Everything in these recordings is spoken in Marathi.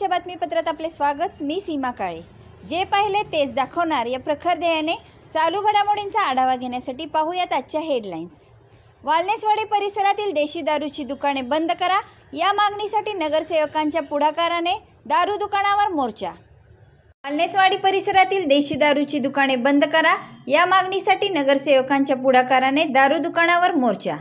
सकाळच्या बातमीपत्रात आपले स्वागत. मी सीमा काळे. जे पाहिले तेच दाखवणार. या प्रखर ध्येयाने चालू घडामोडींचा आढावा घेण्यासाठी पाहूयात आजच्या हेडलाईन्स वालनेसवाडी परिसरातील देशी दारूची दुकाने बंद करा. या मागणीसाठी नगरसेवकांच्या पुढाकाराने दारू दुकानावर मोर्चा. वालनेसवाडी परिसरातील देशी दारूची दुकाने बंद करा. या मागणीसाठी नगरसेवकांच्या पुढाकाराने दारू दुकानावर मोर्चा.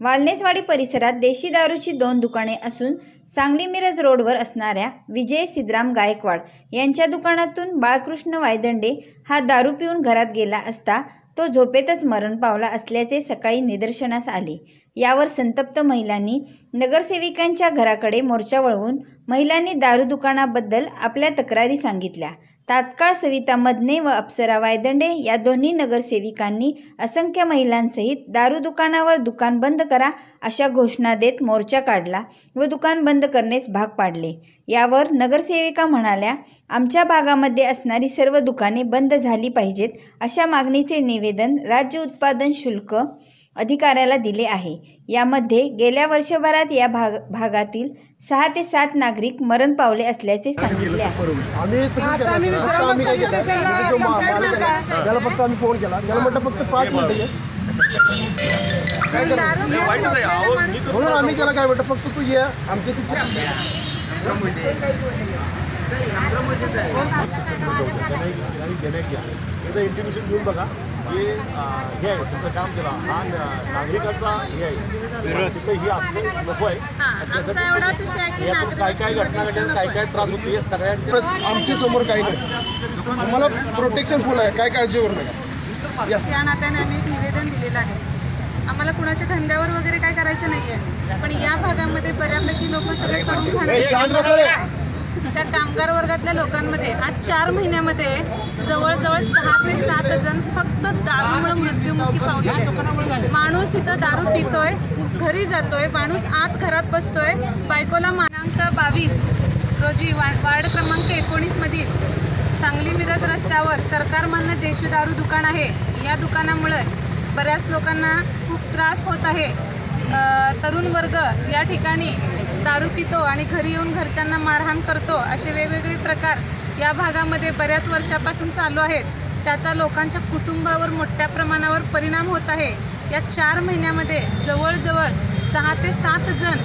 वालनेसवाडी परिसरात देशी दारूची दोन दुकाने असून सांगली मिरज रोडवर असणाऱ्या विजय सिद्धराम गायकवाड यांच्या दुकानातून बाळकृष्ण वायदंडे हा दारू पिऊन घरात गेला असता तो झोपेतच मरण पावला असल्याचे सकाळी निदर्शनास आले. यावर संतप्त महिलांनी नगरसेविकांच्या घराकडे मोर्चा वळवून महिलांनी दारू दुकानाबद्दल आपल्या तक्रारी सांगितल्या. तात्काळ सविता मदने व अप्सरा वायदंडे या दोन्ही नगरसेविकांनी असंख्य महिलांसहित दारू दुकानावर दुकान बंद करा अशा घोषणा देत मोर्चा काढला व दुकान बंद करण्यास भाग पाडले. यावर नगरसेविका म्हणाल्या आमच्या भागामध्ये असणारी सर्व दुकाने बंद झाली पाहिजेत अशा मागणीचे निवेदन राज्य उत्पादन शुल्क अधिकाऱ्याला दिले आहे. यामध्ये गेल्या वर्षभरात या भाग भागातील सहा ते सात नागरिक मरण पावले असल्याचे सांगितले आहे. आम्ही. त्याला काय फक्त तू ये. आमच्या त्याचं इंटिमेशन घेऊन बघा. हे हे आहे तुमचं काम केला. हा न- नागरिकाचा हे आहे. तिथं ही असलं नको आहे. आमचा एवढाच विषय आहे की यातून काय काय घटना घडल्या काय काय त्रास होतो हे सगळ्यांचे आमच्यासमोर काही नाही. आम्हाला प्रोटेक्शन फुल आहे. काय काळजी करू नका. या. या नात्याने आम्ही एक निवेदन दिलेलं आहे. आम्हाला कुणाच्या धंद्यावर वगैरे काय करायचं नाहीये. पण या भागामध्ये बऱ्यापैकी लोक सगळे करून ए, शांत त्या कामगार वर्गातल्या लोकांमध्ये आज चार महिन्यामध्ये जवळजवळ सहा ते सात जण फक्त दारूमुळे मृत्युमुखी पावले माणूस इथं दारू पितोय घरी जातोय माणूस आत घरात बसतोय. बायकोला मानांक बावीस. रोजी वा वार्ड क्रमांक एकोणीस मधील सांगली मिरज रस्त्यावर सरकारमान्य देशी दारू दुकान आहे. या दुकानामुळे बऱ्याच लोकांना खूप त्रास होत आहे. तरुण वर्ग या ठिकाणी दारू पितो आणि घरी येऊन घरच्यांना मारहाण करतो असे वेगवेगळे प्रकार या भागामध्ये बऱ्याच वर्षापासून चालू आहेत. त्याचा लोकांच्या कुटुंबावर मोठ्या प्रमाणावर परिणाम होत आहे. या चार महिन्यामध्ये जवळजवळ सहा ते सात जण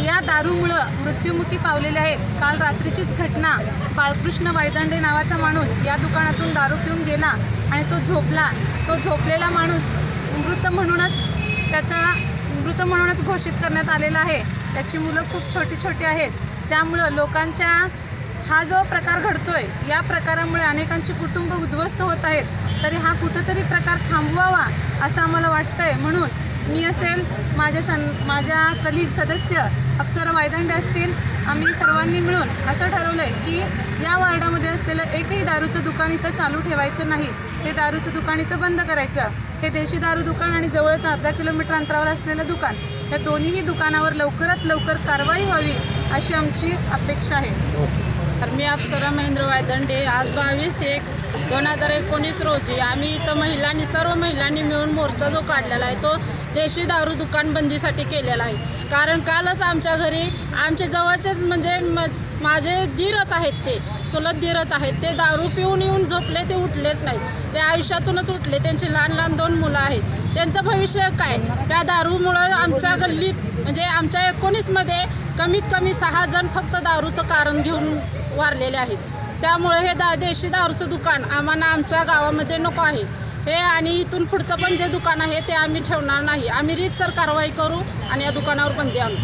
या दारूमुळं मृत्युमुखी पावलेले आहेत. काल रात्रीचीच घटना. बाळकृष्ण वायदंडे नावाचा माणूस या दुकानातून दारू पिऊन गेला आणि तो झोपला. तो झोपलेला माणूस मृत म्हणूनच त्याचा मृत म्हणूनच घोषित करण्यात आलेला आहे. त्याची मुलं खूप छोटी छोटी आहेत. त्यामुळं लोकांच्या हा जो प्रकार घडतोय या प्रकारामुळे अनेकांची कुटुंब उद्ध्वस्त होत आहेत. तरी हा कुठंतरी प्रकार थांबवावा असं आम्हाला वाटतंय. म्हणून मी असेल माझ्या सं माझ्या कलिग सदस्य अप्सरा वायदंडे असतील आम्ही सर्वांनी मिळून असं ठरवलं आहे की या वार्डामध्ये असलेलं एकही दारूचं दुकान इथं चालू ठेवायचं नाही. हे दारूचं दुकान इथं बंद करायचं. हे देशी दारू दुकान आणि जवळच अर्धा किलोमीटर अंतरावर असलेलं दुकान. या दोन्हीही दुकानावर लवकरात लवकर कारवाई व्हावी अशी आमची अपेक्षा आहे. तर मी अप्सरा महेंद्र वायदंडे आज बावीस एक दोन हजार एकोणीस रोजी आम्ही इथं महिलांनी सर्व महिलांनी मिळून मोर्चा जो काढलेला आहे तो देशी दारू दुकान बंदीसाठी केलेला आहे. कारण कालच आमच्या घरी आमचे जवळचेच म्हणजे मज- माझे धीरच आहेत ते चुलत धीरच आहेत. ते दारू पिऊन येऊन झोपले ते उठलेच नाहीत. ते आयुष्यातूनच उठले. त्यांची लहान लहान दोन मुलं आहेत. त्यांचं भविष्य काय? त्या दारूमुळं आमच्या गल्लीत म्हणजे आमच्या एकोणीसमध्ये कमीत कमी सहा जण फक्त दारूचं कारण घेऊन वारलेले आहेत. त्यामुळे हे दा देशी दारूचं दुकान आम्हाला आमच्या गावामध्ये नको आहे. हे आणि इथून पुढचं पण जे दुकान आहे ते आम्ही ठेवणार नाही. आम्ही रीतसर कारवाई करू आणि या दुकानावर बंदी आणू.